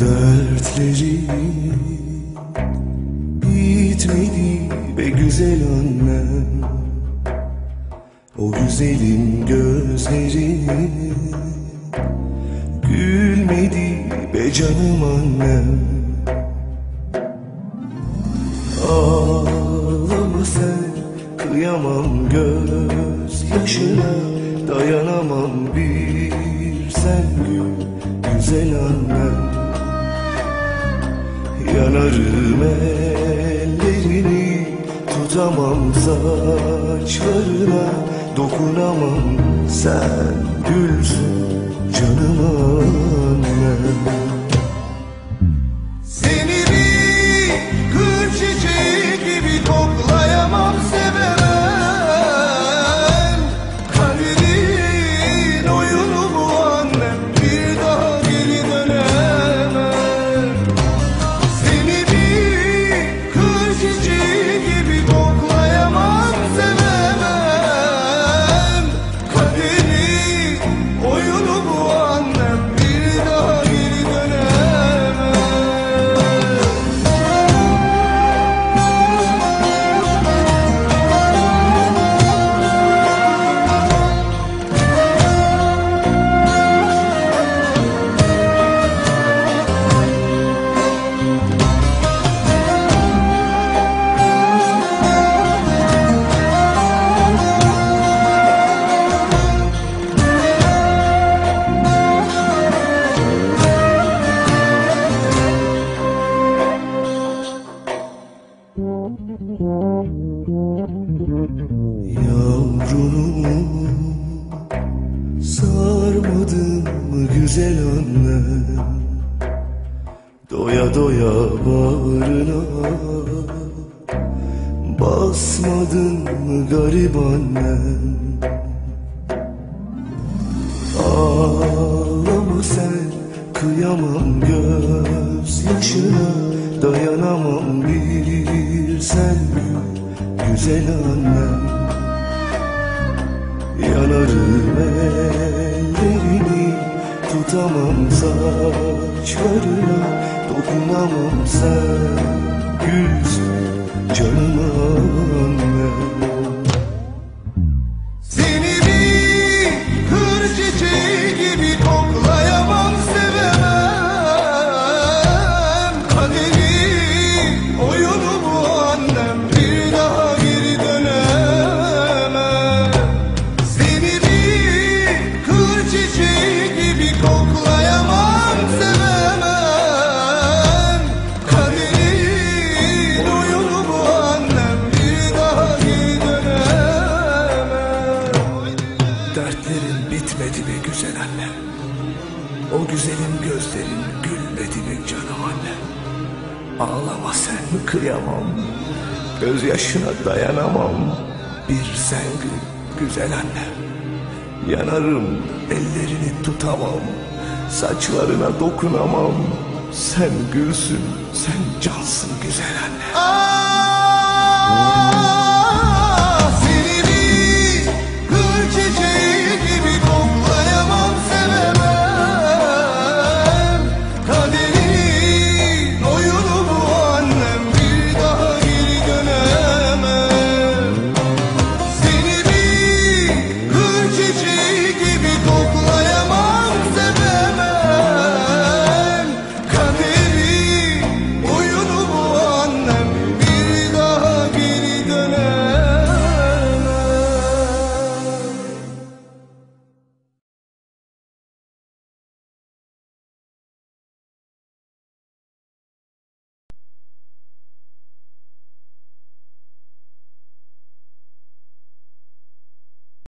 Dertlerim bitmedi be güzel annem. O güzelim gözlerin gülmedi be canım annem. Ağlama sen kıyamam gözyaşına Dayanamam bir sen gül güzel annem. Yanarım ellerini tutamam saçlarına Dokunamam sen gülsün canım annem Yavrumu sarmadın güzel annem Doya doya bağrına. Basmadın mı garip annem sen kıyamam gözyaşına. Dayanamam bir sen güzel annem. Yanarım ellerini tutamam saçlarına Dokunamam sen. Gülsün canım O güzelim gözlerin gülmedi mi canım anne? Ağlama sen kıyamam. Gözyaşına dayanamam. Bir sen gül güzel anne. Yanarım ellerini tutamam. Saçlarına dokunamam. Sen gülsün, sen cansın güzel anne. Ah